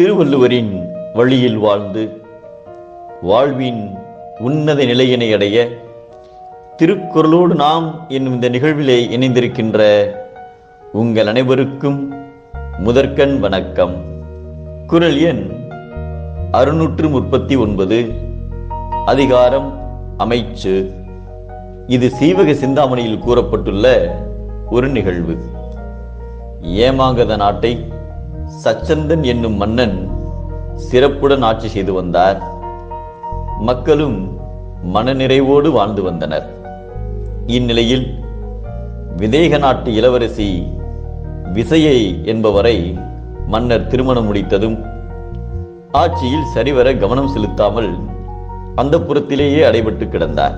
திருவள்ளுவரின் வழியில் வாழ்ந்து வாழ்வின் உன்னத நிலையினை அடைய திருக்குறளோடு நாம் என்னும் இந்த நிகழ்விலே இணைந்திருக்கின்ற உங்கள் அனைவருக்கும் முதற்கண் வணக்கம். குரல் எண் அறுநூற்று முப்பத்தி ஒன்பது. அதிகாரம் அமைச்சு. இது சீவக சிந்தாமணியில் கூறப்பட்டுள்ள ஒரு நிகழ்வு. ஏமாங்கத நாட்டை சச்சந்தன் என்னும் மன்னன் சிறப்புடன் ஆட்சி செய்து வந்தார். மக்களும் மனநிறைவோடு வாழ்ந்து வந்தனர். இந்நிலையில் விதேக நாட்டு இளவரசி விசையை என்பவரை மன்னர் திருமணம் முடித்ததும் ஆட்சியில் சரிவர கவனம் செலுத்தாமல் அந்த புறத்திலேயே அடைபட்டு கிடந்தார்.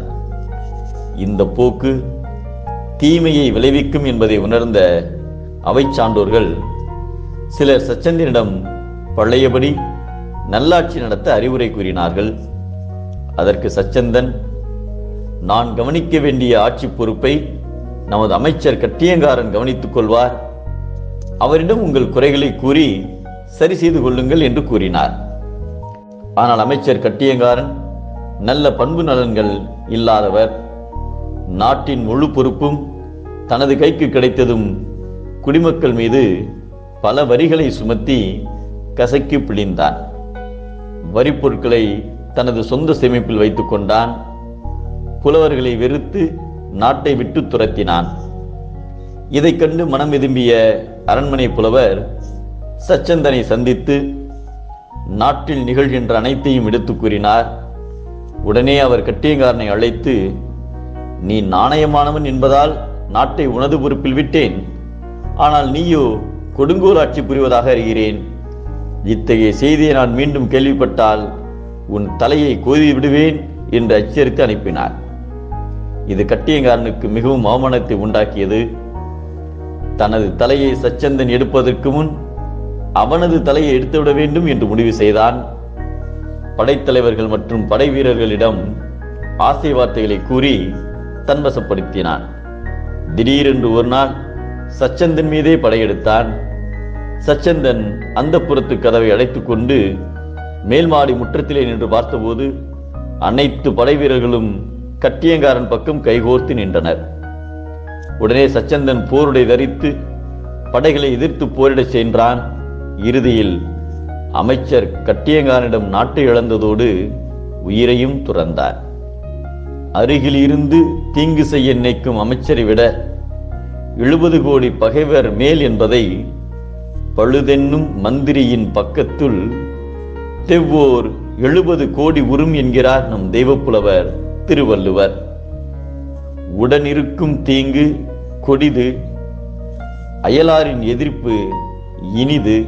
இந்த போக்கு தீமையை விளைவிக்கும் என்பதை உணர்ந்த அவை சான்றோர்கள் சிலர் சச்சந்திரனிடம் பழையபடி நல்லாட்சி நடத்த அறிவுரை கூறினார்கள். அதற்கு சச்சந்தன் நான் கவனிக்க வேண்டிய ஆட்சி பொறுப்பை நமது அமைச்சர் கட்டியங்காரன் கவனித்துக் கொள்வார். அவரிடம் உங்கள் குறைகளை கூறி சரி செய்து கொள்ளுங்கள் என்று கூறினார். ஆனால் அமைச்சர் கட்டியங்காரன் நல்ல பண்பு நலன்கள் இல்லாதவர். நாட்டின் முழு பொறுப்பும் தனது கைக்கு கிடைத்ததும் குடிமக்கள் மீது பல வரிகளை சுமத்தி கசக்கி பிழிந்தான். வரி பொருட்களை தனது சொந்த சேமிப்பில் வைத்துக் கொண்டான். புலவர்களை வெறுத்து நாட்டை விட்டு துரத்தினான். இதைக் கண்டு மனம் விரும்பிய அரண்மனை புலவர் சச்சந்தனை சந்தித்து நாட்டில் நிகழ்கின்ற அனைத்தையும் எடுத்துக் கூறினார். உடனே அவர் கட்டியங்காரனை அழைத்து நீ நாணயமானவன் என்பதால் நாட்டை உனது பொறுப்பில் விட்டேன். ஆனால் நீயோ கொடுங்கோல் ஆட்சி புரிவதாக அறிகிறேன். இத்தகைய செய்தியை நான் மீண்டும் கேள்விப்பட்டால் உன் தலையை கோதி விடுவேன் என்று எச்சரித்து அனுப்பினார். இது கட்டியங்காரனுக்கு மிகவும் அவமானத்தை உண்டாக்கியது. தனது தலையை சச்சந்தன் எடுப்பதற்கு முன் அவனது தலையை எடுத்துவிட வேண்டும் என்று முடிவு செய்தான். படைத்தலைவர்கள் மற்றும் படை வீரர்களிடம் ஆசை வார்த்தைகளை கூறி தன்வசப்படுத்தினான். திடீரென்று ஒரு நாள் சச்சந்தன் மீதே படையெடுத்தான். சச்சந்தன் அந்த புறத்து கதவை அடைத்துக் கொண்டு மேல்மாடி முற்றத்திலே நின்று பார்த்தபோது அனைத்து படை வீரர்களும் கட்டியங்காரன் பக்கம் கைகோர்த்து நின்றனர். உடனே சச்சந்தன் போருடை தரித்து படைகளை எதிர்த்து போரிடச் சென்றான். இறுதியில் அமைச்சர் கட்டியங்காரனிடம் நாட்டை இழந்ததோடு உயிரையும் துறந்தார். அருகில் இருந்து தீங்கு செய்ய நினைக்கும் அமைச்சரை விட எழுபது கோடி பகைவர் மேல் என்பதை பழுதென்னும் மந்திரியின் பக்கத்துள் தெவ்வோர் எழுபது கோடி உரும் என்கிறார் நம் தெய்வப்புலவர் திருவள்ளுவர். உடனிருக்கும் தீங்கு கொடிது அயலாரின் எதிர்ப்பு இனிது.